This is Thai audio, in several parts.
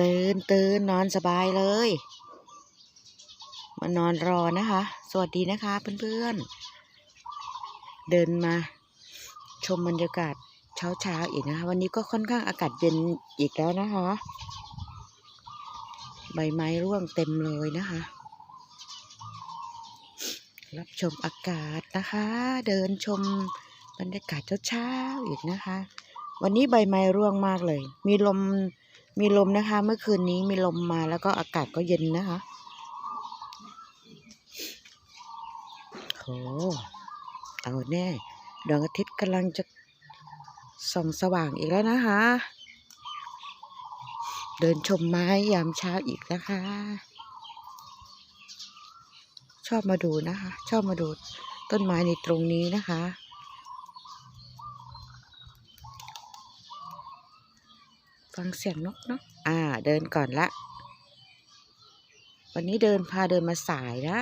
ตื่นตื่นนอนสบายเลย มานอนรอนะคะ สวัสดีนะคะเพื่อนๆ เดินมาชมบรรยากาศเช้าเช้าๆอีกนะคะ วันนี้ก็ค่อนข้างอากาศเย็นอีกแล้วนะคะ ใบไม้ร่วงเต็มเลยนะคะ รับชมอากาศนะคะ เดินชมบรรยากาศเช้าๆอีกนะคะ วันนี้ใบไม้ร่วงมากเลย มีลม มีลมนะคะ เมื่อคืนนี้มีลมมาแล้วก็อากาศก็เย็นนะคะโหเอาแน่ดวงอาทิตย์กำลังจะส่องสว่างอีกแล้วนะคะ เดินชมไม้ยามเช้าอีกนะคะ ชอบมาดูนะคะ ชอบมาดูต้นไม้ในตรงนี้นะคะ ฟังเสียงนกเนาะอ่า เดินก่อนละ วันนี้เดินพาเดินมาสายนะ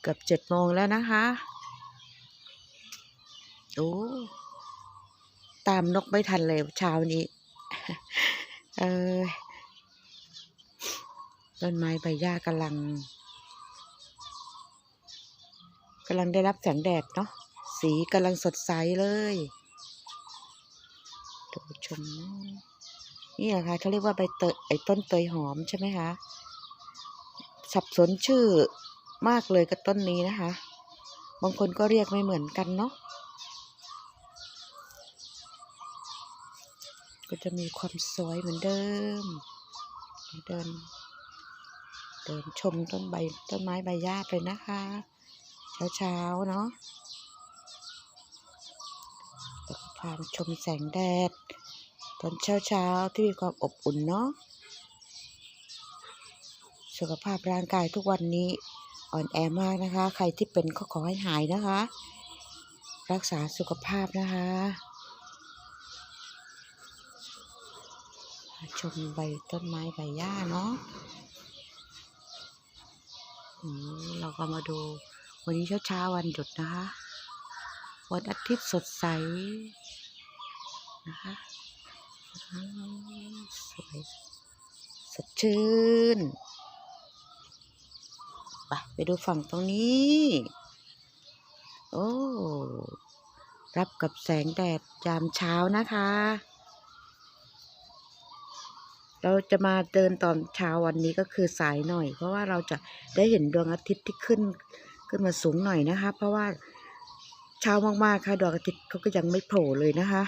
เกือบเจ็ดโมงแล้วนะคะโอ้ตามนกไม่ทันเลยเช้านี้ เออต้นไม้ใบหญ้ากำลังกำลังได้รับแสงแดดเนาะสีกำลังสดใสเลยดูชมเนอะนี่แหละคะเขาเรียกว่าใบเตยไอ้ต้นเตยหอมใช่ไหมคะ สับสนชื่อมากเลยกับต้นนี้นะคะ บางคนก็เรียกไม่เหมือนกันเนาะ ก็จะมีความสวยเหมือนเดิม เดิน เดินชมต้นใบต้นไม้ใบหญ้าไปนะคะ เช้าเช้าๆเนาะพามาชมแสงแดด ตอนเช้าเช้าๆ ที่มีความอบอุ่นเนาะสุขภาพร่างกายทุกวันนี้อ่อนแอมากนะคะ ใครที่เป็นก็ขอให้หายนะคะ รักษาสุขภาพนะคะชมใบต้นไม้ใบหญ้าเนาะเราก็มาดูวันนี้เช้าๆวันหยุดนะคะ วันอาทิตย์สดใสนะคะ สวยสดชื่น ไปไปดูฝั่งตรงนี้ โอ้ รับกับแสงแดดยามเช้านะคะ เราจะมาเดินตอนเช้าวันนี้ก็คือสายหน่อย เพราะว่าเราจะได้เห็นดวงอาทิตย์ที่ขึ้น ขึ้นมาสูงหน่อยนะคะ เพราะว่าเช้ามากๆค่ะดวงอาทิตย์เขาก็ยังไม่โผล่เลยนะคะ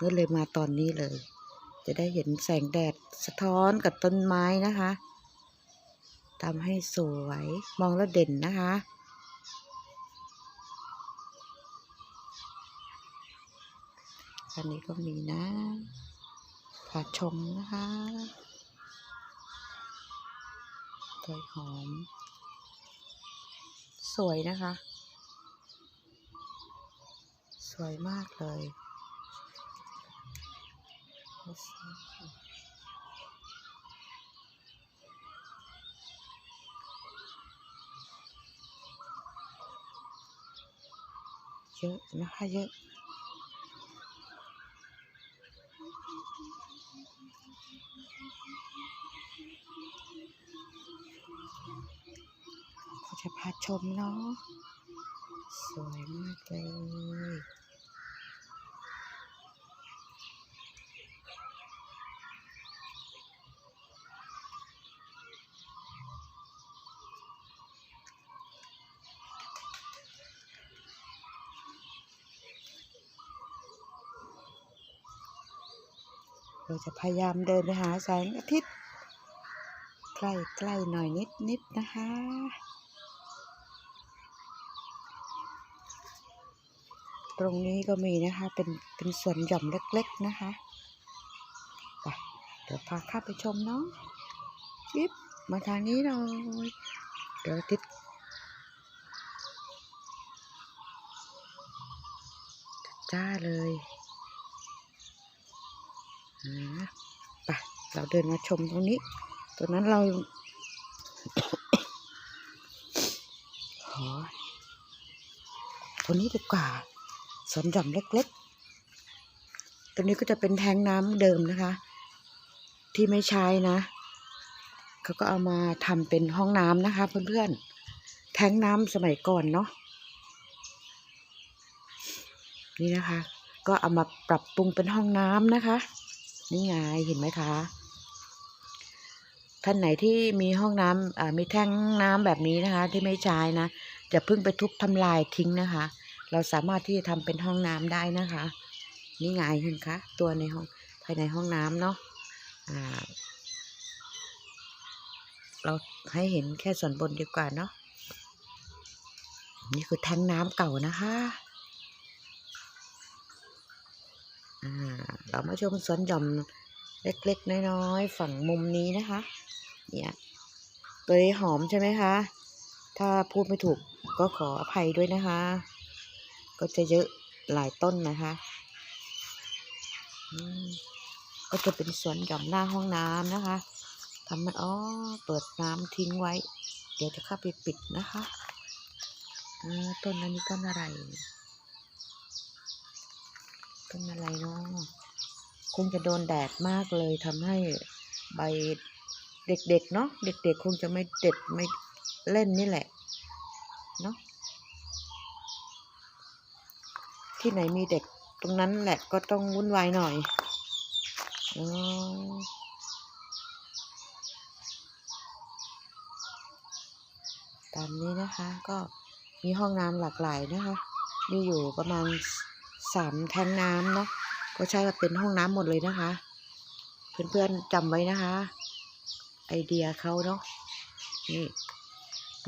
ก็เลยมาตอนนี้เลย จะได้เห็นแสงแดดสะท้อนกับต้นไม้นะคะทำให้สวยมองแล้วเด่นนะคะ อันนี้ก็มีนะผาชมนะคะเตยหอม สวยนะคะ สวยมากเลย เยอะนะคะเยอะจะพาชมเนาะสวยมากเลย เราจะพยายามเดินไปหาแสงอาทิตย์ ใกล้ใกล้หน่อยนิดนิดนะคะ ตรงนี้ก็มีนะคะ เป็นเป็นสวนหย่อมเล็กๆนะคะไปเดี๋ยวพาข้าไปชมเนาะชิปมาทางนี้หน่อยเดี๋ยวอาทิตย์จ้าเลย ไปเราเดินมาชมตรงนี้ตรงนั้นเราขอตรงนี้ดีกว่าสวนหย่อมเล็กๆตรงนี้ก็จะเป็นแทงน้ำเดิมนะคะ ที่ไม่ใช้นะเขาก็เอามาทำเป็นห้องน้ำนะคะ เพื่อนๆ แทงน้ำสมัยก่อนเนาะนี่นะคะ ก็เอามาปรับปรุงเป็นห้องน้ำนะคะ นี่ไงเห็นไหมคะ ท่านไหนที่มีห้องน้ำอ่ามีแท้งน้ำแบบนี้นะคะ ที่ไม่ใช้นะอย่าเพิ่งไปทุบทำลายทิ้งนะคะ เราสามารถที่จะทำเป็นห้องน้ำได้นะคะ นี่ไงเห็นคะ ตัวในห้องภายในห้องน้ำเนาะอ่าเราให้เห็นแค่ส่วนบนดีกว่าเนาะนี่คือแทงน้ำเก่านะคะ อ่า เรามาชมสวนหย่อมเล็กๆ น้อยๆ ฝั่งมุมนี้นะคะ เนี่ยตัวนี้หอมใช่ไหมคะ ถ้าพูดไม่ถูกก็ขออภัยด้วยนะคะ ก็จะเยอะหลายต้นนะคะก็จะเป็นสวนหย่อมหน้าห้องน้ำนะคะทำมันอ๋อเปิดน้ำทิ้งไว้ เดี๋ยวจะเข้าไปปิดนะคะต้นนั้นนี่ต้นอะไร ต้นอะไรเนาะคงจะโดนแดดมากเลยทำให้ใบเด็กๆเนาะเด็กๆ คงจะไม่เด็ดไม่เล่นนี่แหละเนาะที่ไหนมีเด็กตรงนั้นแหละก็ต้องวุ่นวายหน่อยอ๋อตามนี้นะคะก็มีห้องน้ำหลากหลายนะคะ มีอยู่ประมาณ สามแทงน้ำเนาะก็ใช้เป็นห้องน้ำหมดเลยนะคะ เพื่อนๆจำไว้นะคะ ไอเดียเขาเนาะนี่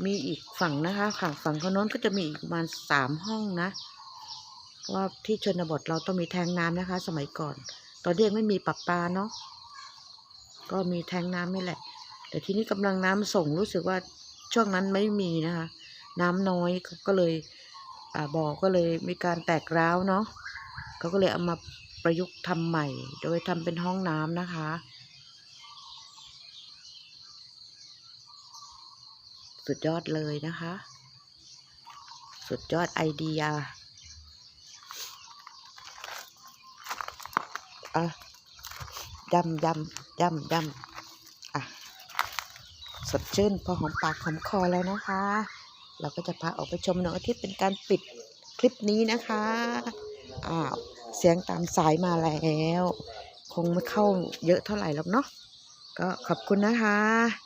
มีอีกฝั่งนะคะฝั่งฝั่งเขาโน้นก็จะมีอีกประมาณสามห้องนะว่าที่ชนบทเราต้องมีแทงน้ำนะคะ สมัยก่อน ตอนที่ยังไม่มีปรับปลาเนาะก็มีแทงน้ำนี่แหละ แต่ที่นี้กำลังน้ำส่งรู้สึกว่าช่วงนั้นไม่มีนะคะ น้ำน้อยก็เลย อ่าบ่อก็เลยมีการแตกร้าวเนาะเขาก็เลยเอามาประยุกต์ทำใหม่ โดยทำเป็นห้องน้ำนะคะ สุดยอดเลยนะคะ สุดยอดไอเดียอะยำยำยำยำอะสดชื่นพอหอมปากหอมคอแล้วนะคะ เราก็จะพาออกไปชมดวงอาทิตย์เป็นการปิดคลิปนี้นะคะอ้าวเสียงตามสายมาแล้ว คงไม่เข้าเยอะเท่าไหร่หรอกเนาะก็ขอบคุณนะคะ